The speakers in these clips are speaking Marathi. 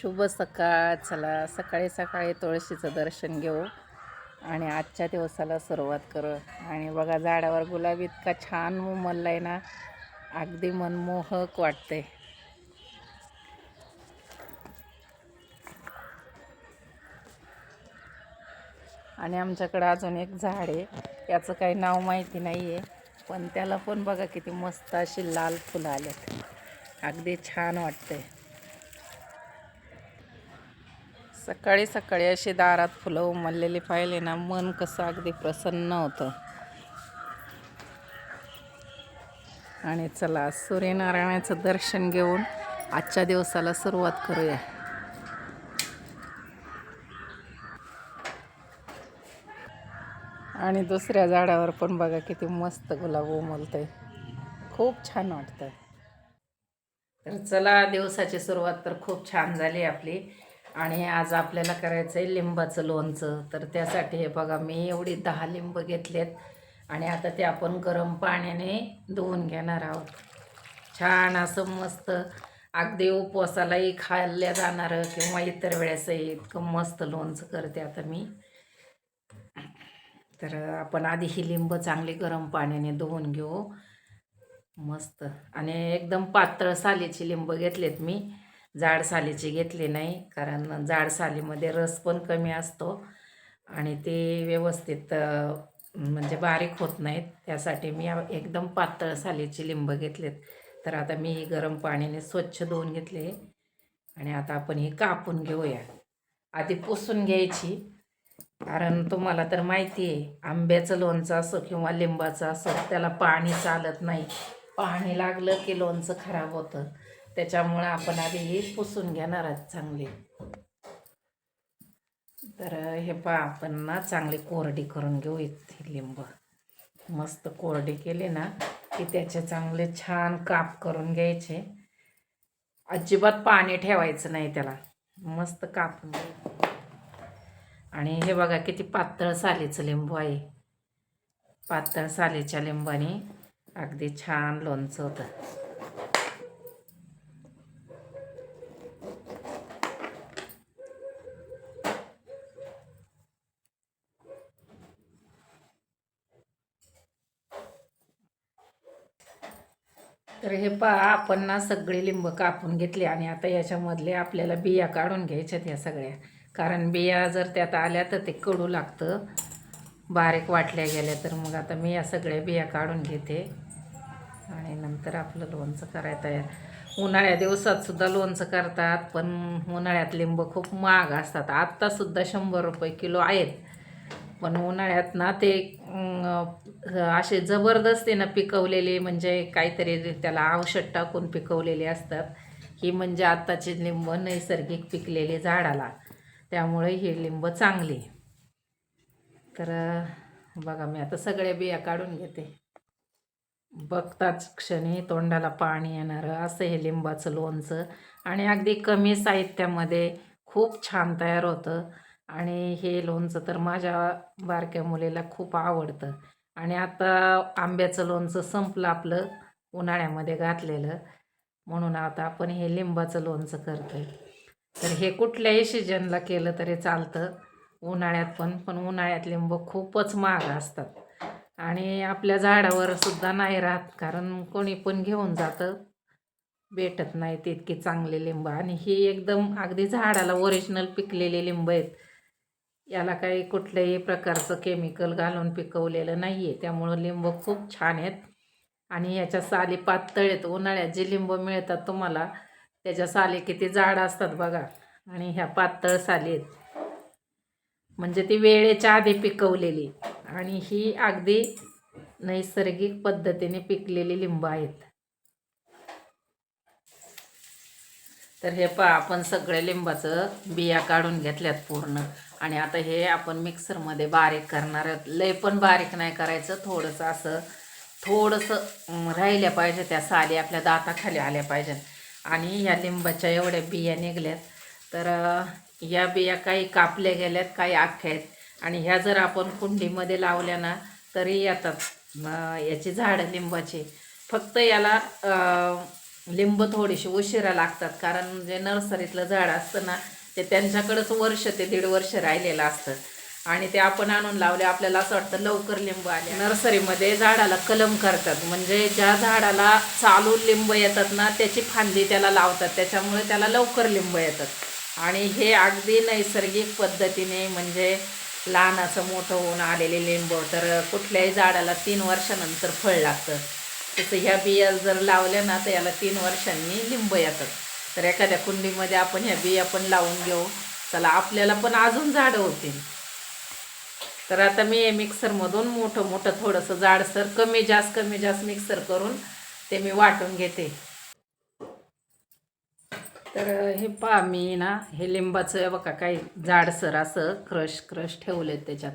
शुभ सकाळ. चला सकाळी सकाळी तुळशीचं दर्शन घेऊ आणि आजच्या दिवसाला सुरुवात करू. आणि बघा झाडावर गुलाब इतका छान उमलला आहे ना अगदी मनमोहक वाटते आणि आमच्याकडं अजून एक झाड आहे. याचं काही नाव माहिती नाही आहे पण त्याला पण बघा किती मस्त अशी लाल फुलं आलेत. अगदी छान वाटते सकाळी सकाळी अशी दारात फुलं उमललेली पाहिले ना मन कसं अगदी प्रसन्न होतं. आणि चला सूर्यनारायणाचं दर्शन घेऊन आजच्या दिवसाला सुरुवात करूया. आणि दुसऱ्या झाडावर पण बघा किती मस्त गुलाब उमलतंय. खूप छान वाटतं तर चला दिवसाची सुरुवात तर खूप छान झाली आपली. आणि आज आपल्याला करायचं आहे लिंबाचं लोणचं. तर त्यासाठी हे बघा मी एवढी दहा लिंब घेतलेत. आणि आता ते आपण गरम पाण्याने धुवून घेणार आहोत. छान असं मस्त अगदी उपवासालाही खाल्ल्या जाणारं किंवा इतर वेळेसही इतकं मस्त लोणचं करते आता मी. तर आपण आधी ही लिंब चांगली गरम पाण्याने धुवून घेऊ. मस्त. आणि एकदम पातळ सालीची लिंब घेतलेत मी. जाड सालीची घेतली नाही कारण जाड सालीमध्ये रस पण कमी असतो आणि ते व्यवस्थित म्हणजे बारीक होत नाहीत. त्यासाठी मी एकदम पातळ सालीची लिंब घेतलेत. तर आता मी गरम पाण्याने स्वच्छ धुवून घेतले आणि आता आपण ही कापून घेऊया. आधी पुसून घ्यायची कारण तुम्हाला तर माहिती आहे आंब्याचं लोणचं असो किंवा लिंबाचं असो त्याला पाणी चालत नाही. पाणी लागलं की लोणचं खराब होतं. त्याच्यामुळं आपण आधी हे पुसून घेणार आहोत चांगले. तर हे पा आपण ना चांगली कोरडी करून घेऊ इथे लिंब. मस्त कोरडी केली ना की त्याचे चांगले छान काप करून घ्यायचे. अजिबात पाणी ठेवायचं नाही त्याला. मस्त कापून घ्यायचं आणि हे बघा किती पातळ सालीचं लिंबू आहे. पातळ सालीच्या लिंबाने अगदी छान लोणचं होतं. तर हे पहा आपण ना सगळे लिंब कापून घेतले आणि आता याच्यामधले आपल्याला बिया काढून घ्यायच्यात या सगळ्या. कारण बिया जर त्यात आल्या तर ते कडू लागतं. बारीक वाटल्या गेल्या तर मग आता मी या सगळ्या बिया काढून घेते. आणि नंतर आपलं लोणचं करायला तयार. उन्हाळ्या दिवसात सुद्धा लोणचं करतात पण उन्हाळ्यात लिंब खूप महाग असतात. आत्तासुद्धा शंभर रुपये किलो आहेत. पण उन्हाळ्यात ना ते असे जबरदस्तीनं पिकवलेले म्हणजे काहीतरी त्याला औषध टाकून पिकवलेले असतात. ही म्हणजे आत्ताची लिंब नैसर्गिक पिकलेली झाडाला. त्यामुळे ही लिंब चांगली. तर बघा मी आता सगळ्या बिया काढून घेते. बघताच क्षणी तोंडाला पाणी येणारं असं हे लिंबाचं लोणचं. आणि अगदी कमी साहित्यामध्ये खूप छान तयार होतं. आणि हे लोणचं तर माझ्या बारक्या मुलीला खूप आवडतं. आणि आता आंब्याचं लोणचं संपलं आपलं उन्हाळ्यामध्ये घातलेलं. म्हणून आता आपण हे लिंबाचं लोणचं करतोय. तर हे कुठल्याही सीजनला केलं तरी चालतं. उन्हाळ्यात पण पण उन्हाळ्यात लिंब खूपच महाग असतात. आणि आपल्या झाडावर सुद्धा नाही राहत कारण कोणी पण घेऊन जातं. भेटत नाही तितकी चांगली लिंब. आणि ही एकदम अगदी झाडाला ओरिजिनल पिकलेली लिंब आहेत. याला काही कुठल्याही प्रकारचं केमिकल घालून पिकवलेलं नाही आहे त्यामुळं लिंब खूप छान आहेत. आणि याच्या साली पातळ आहेत. उन्हाळ्यात जे लिंब मिळतात तुम्हाला त्याच्या साली किती जाड असतात बघा. आणि ह्या पातळ साली आहेत. म्हणजे ती वेळेच्या आधी पिकवलेली. आणि ही अगदी नैसर्गिक पद्धतीने पिकलेली लिंब आहेत. तर हे पहा आपण सगळ्या लिंबाचं बिया काढून घेतल्यात पूर्ण. आणि आता हे आपण मिक्सरमध्ये बारीक करणार आहोत. लय पण बारीक नाही करायचं थोडंसं असं थोडंसं राहिल्या पाहिजे त्या साली आपल्या दाताखाली आल्या पाहिजेत आणि या लिंबाच्या एवढ्या बिया निघल्यात. तर या बिया काही कापल्या गेल्यात काही आख्या आहेत. आणि ह्या जर आपण कुंडीमध्ये लावल्या ना तरी येतात. याची झाडं लिंबाची. फक्त याला लिंब थोडीशी उशिरा लागतात. कारण जे नर्सरीतलं झाड असतं ना ते त्यांच्याकडंच वर्ष ते दीड वर्ष राहिलेलं असतं. आणि ते आपण आणून लावले आपल्याला असं वाटतं लवकर लिंब आले नर्सरीमध्ये झाडाला कलम करतात. म्हणजे ज्या झाडाला चालू लिंब येतात ना त्याची फांदी त्याला लावतात. त्याच्यामुळे त्याला लवकर लिंब येतात. आणि हे अगदी नैसर्गिक पद्धतीने म्हणजे लहानाचं मोठं होऊन आलेले लिंब तर कुठल्याही झाडाला तीन वर्षानंतर फळ लागतं. तसं ह्या बिया जर लावल्या ना तर याला तीन वर्षांनी लिंब येतात. तर एखाद्या कुंडीमध्ये आपण ह्या बिया पण लावून घेऊ. चला आपल्याला पण अजून झाडं होतील. तर आता मी मिक्सरमधून मोठं मोठं थोडंसं जाडसर कमी जास्त कमी जास्त मिक्सर करून ते मी वाटून घेते. तर हे पहा मी ना हे लिंबाचं बघा काही जाडसर असं क्रश क्रश ठेवले त्याच्यात.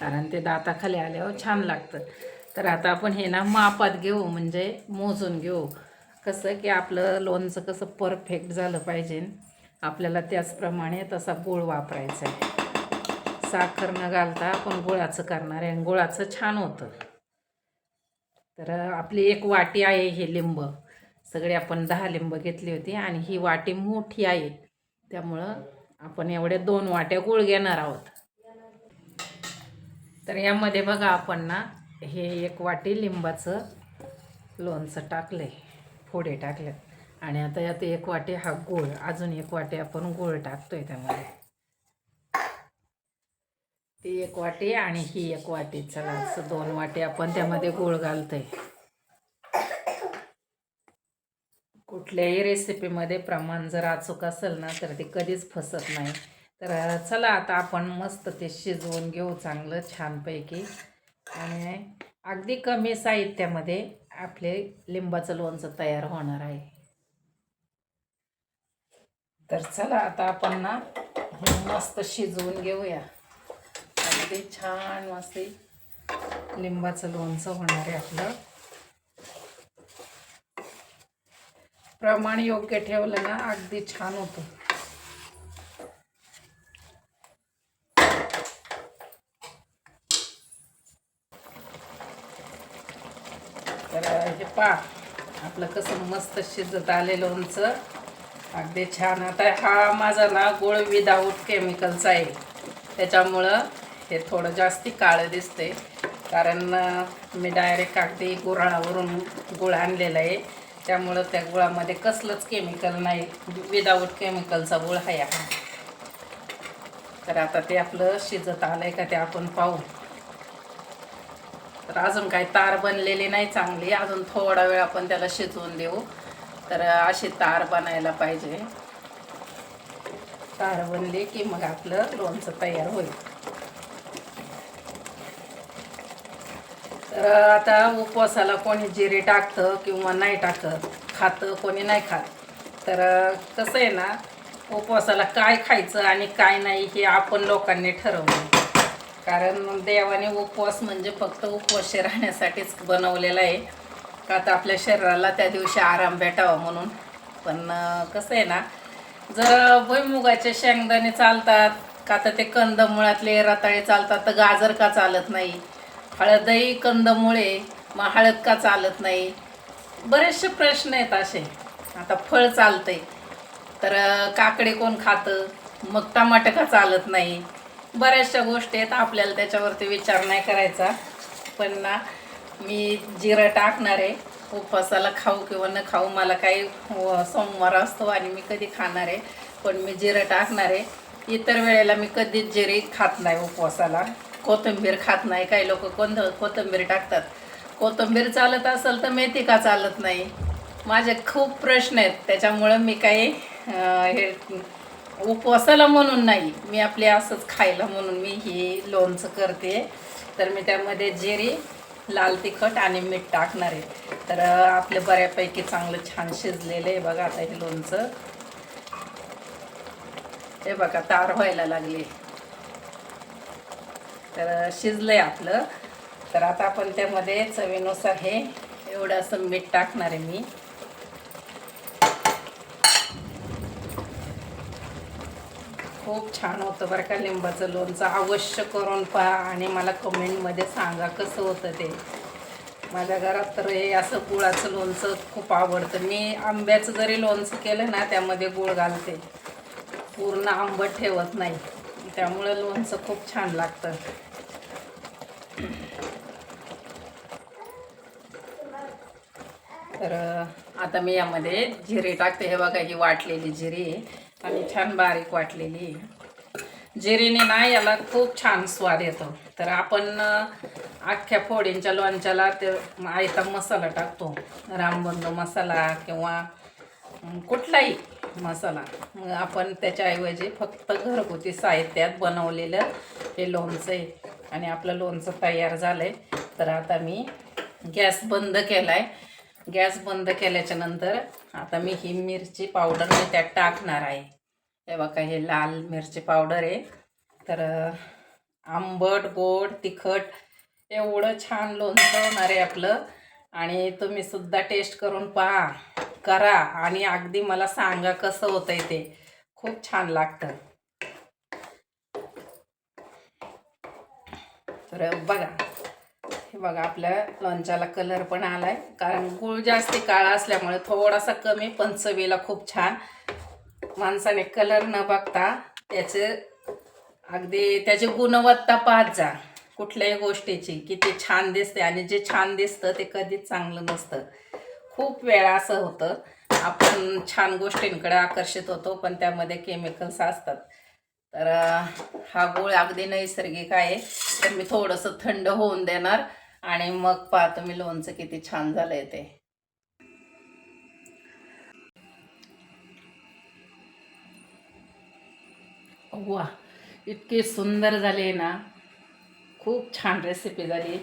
कारण ते दाताखाली आल्यावर छान लागतं. तर आता आपण हे ना मापात घेऊ म्हणजे मोजून घेऊ. कसं की आपलं लोणचं कसं परफेक्ट झालं पाहिजे. आपल्याला त्याचप्रमाणे तसा गुळ वापरायचा आहे. साखर न घालता आपण गुळाचं करणार आहे आणि गुळाचं छान होतं. तर आपली एक वाटी आहे हे लिंब. सगळे आपण दहा लिंब घेतली होती आणि ही वाटी मोठी आहे. त्यामुळं आपण एवढ्या दोन वाट्या गुळ घेणार आहोत. तर यामध्ये बघा आपण ना हे एक वाटी लिंबाचं लोणचं टाकलं आहे फोडे टाकल्यात आणि आता यात एक वाटे हा गूळ अजून एक वाटे आपण गूळ टाकतोय त्यामध्ये. ती एक वाटी आणि ही एक वाटी चला असं दोन वाटी आपण त्यामध्ये गूळ घालतोय. कुठल्याही रेसिपीमध्ये प्रमाण जर अचूक असेल ना तर ते कधीच फसत नाही. तर चला आता आपण मस्त ते शिजवून घेऊ चांगलं छानपैकी. आणि अगदी कमी साहित्यामध्ये आपले लिंबाचं लोणचं तयार होणार आहे. तर चला आता आपण ना मस्त शिजवून घेऊया. अगदी छान मस्त लिंबाचं लोणचं होणार आहे आपलं. प्रमाण योग्य ठेवलं ना अगदी छान होतं तर हे पा. आपलं कसं मस्त शिजत आले लोणचं अगदी छान. आता हा माझा ना गोळ विदाऊट केमिकलचा आहे. त्याच्यामुळं हे थोडं जास्ती काळं दिसते कारण मी डायरेक्ट अगदी गुराळावरून गुळ आणलेला आहे. त्यामुळं त्या गुळामध्ये कसलंच केमिकल नाही. विदाऊट केमिकलचा गुळ आहे हा. तर आता ते आपलं शिजत आलं आहे का ते आपण पाहू. तर अजून काही तार बनलेली नाही चांगली. अजून थोडा वेळ आपण त्याला शिजवून देऊ. तर अशी तार बनायला पाहिजे. तार बनली की मग आपलं लोणचं तयार होईल. तर आता उपवासाला कोणी जिरे टाकतं किंवा नाही टाकत खातं कोणी नाही खात. तर कसं आहे ना उपवासाला काय खायचं आणि काय नाही हे आपण लोकांनी ठरवलं. कारण देवाने उपवास म्हणजे फक्त उपवाशी राहण्यासाठीच बनवलेला आहे. का तर आपल्या शरीराला त्या दिवशी आराम भेटावा म्हणून. पण कसं आहे ना जर भुईमुगाचे शेंगदाणे चालतात का तर ते कंदमुळातले रताळे चालतात तर गाजर का चालत नाही? हळदही कंदमुळे मग हळद का चालत नाही? बरेचसे प्रश्न आहेत असे. आता फळ चालतंय. तर काकडे कोण खातं? मग टमाटर का चालत नाही? बऱ्याचशा गोष्टी आहेत आपल्याला त्याच्यावरती विचार नाही करायचा. पण ना मी जिरं टाकणार आहे. उपवासाला खाऊ किंवा न खाऊ मला काही हो, सोमवार असतो आणि मी कधी खाणार आहे. पण मी जिरं टाकणार आहे. इतर वेळेला मी कधीच जिरे खात नाही उपवासाला. कोथिंबीर खात नाही. काही लोक कोण कोथिंबीर टाकतात. कोथिंबीर चालत असेल तर मेथी का चालत नाही? माझे खूप प्रश्न आहेत. त्याच्यामुळं मी काही हे उपवासाला म्हणून नाही मी आपले असंच खायला म्हणून मी ही लोणचं करते. तर मी त्यामध्ये जिरे लाल तिखट आणि मीठ टाकणार आहे. तर आपले आपलं बऱ्यापैकी चांगलं छान शिजलेलं आहे बघा आता हे लोणचं. हे बघा तार व्हायला लागले. तर शिजलंय आपलं. तर आता आपण त्यामध्ये चवीनुसार हे एवढं असं मीठ टाकणार आहे मी. खूप छान होतं बरं का लिंबाचं लोणचं. अवश्य करून पहा आणि मला कमेंटमध्ये सांगा कसं होतं ते. माझ्या घरात तर हे असं गुळाचं लोणचं खूप आवडतं. मी आंब्याचं जरी लोणचं केलं ना त्यामध्ये गुळ घालते. पूर्ण आंबट ठेवत नाही. त्यामुळं लोणचं खूप छान लागतं. तर आता मी यामध्ये जिरे टाकते. हे बघा ही वाटलेली जिरी. आहे आणि छान बारीक वाटलेली आहे. जिरीने ना याला खूप छान स्वाद येतो. तर आपण अख्ख्या फोडींच्या लोणच्याला ते आयता मसाला टाकतो. रामबंधू मसाला किंवा कुठलाही मसाला. मग आपण त्याच्याऐवजी फक्त घरगुती साहित्यात बनवलेलं हे लोणचं आहे. आणि आपलं लोणचं तयार झालं आहे तर आता मी गॅस बंद केला आहे गॅस बंद केल्याच्यानंतर आता मी ही मिरची पावडर मी त्यात टाकणार आहे. हे बघा हे लाल मिरची पावडर आहे. तर आंबट गोड तिखट एवढं छान लोणचं होणार आहे आपलं. आणि तुम्ही सुद्धा टेस्ट करून पहा करा. आणि अगदी मला सांगा कसं होतंय ते. खूप छान लागतं. तर बघा हे बघा आपल्या लोणच्याला कलर पण आलाय. कारण गुळ जास्ती काळा असल्यामुळे थोडासा कमी पण चवीला खूप छान. माणसाने कलर न बघता त्याचे अगदी त्याची गुणवत्ता पाहत जा. कुठल्याही गोष्टीची की ते छान दिसते आणि जे छान दिसतं ते कधीच चांगलं नसतं. खूप वेळा असं होतं. आपण छान गोष्टींकडे आकर्षित होतो पण त्यामध्ये केमिकल्स असतात. तर हा गुळ अगदी नैसर्गिक आहे. तर मी थोडंसं थंड होऊन देणार. आणि मग पाहतो मी लोणचं किती छान झालंय ते. वा इतकी सुंदर झाली ना. खूप छान रेसिपी झाली.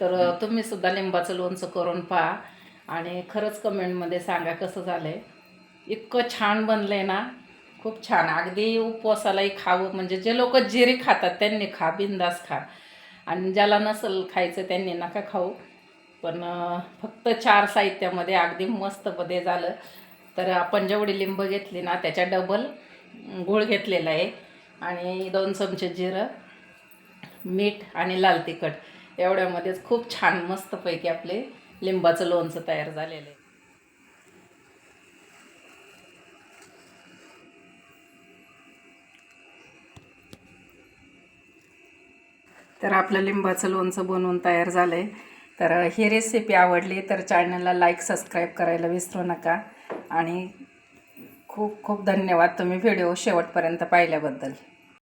तर तुम्ही सुद्धा लिंबाचं लोणचं करून पहा आणि खरंच कमेंटमध्ये सांगा कसं झालं आहे इतकं छान बनलं आहे ना. खूप छान. अगदी उपवासालाही खावं म्हणजे जे लोक जिरे खातात त्यांनी खा बिंदास खा. आणि ज्याला नसल खायचं त्यांनी नका खाऊ. पण फक्त चार साहित्यामध्ये अगदी मस्तमध्ये झालं. तर आपण जेवढी लिंब घेतली ना त्याच्या डबल गूळ घेतलेला आहे. आणि दोन चमचे जिरं मीठ आणि लाल तिखट. एवढ्यामध्येच खूप छान मस्तपैकी आपले लिंबाचं लोणचं तयार झालेलं आहे. तर आपलं लिंबाचं लोणचं बनवून तयार झालं आहे तर ही रेसिपी आवडली तर चॅनलला लाईक सबस्क्राईब करायला विसरू नका. आणि खूप खूप धन्यवाद तुम्ही व्हिडिओ शेवटपर्यंत पाहिल्याबद्दल.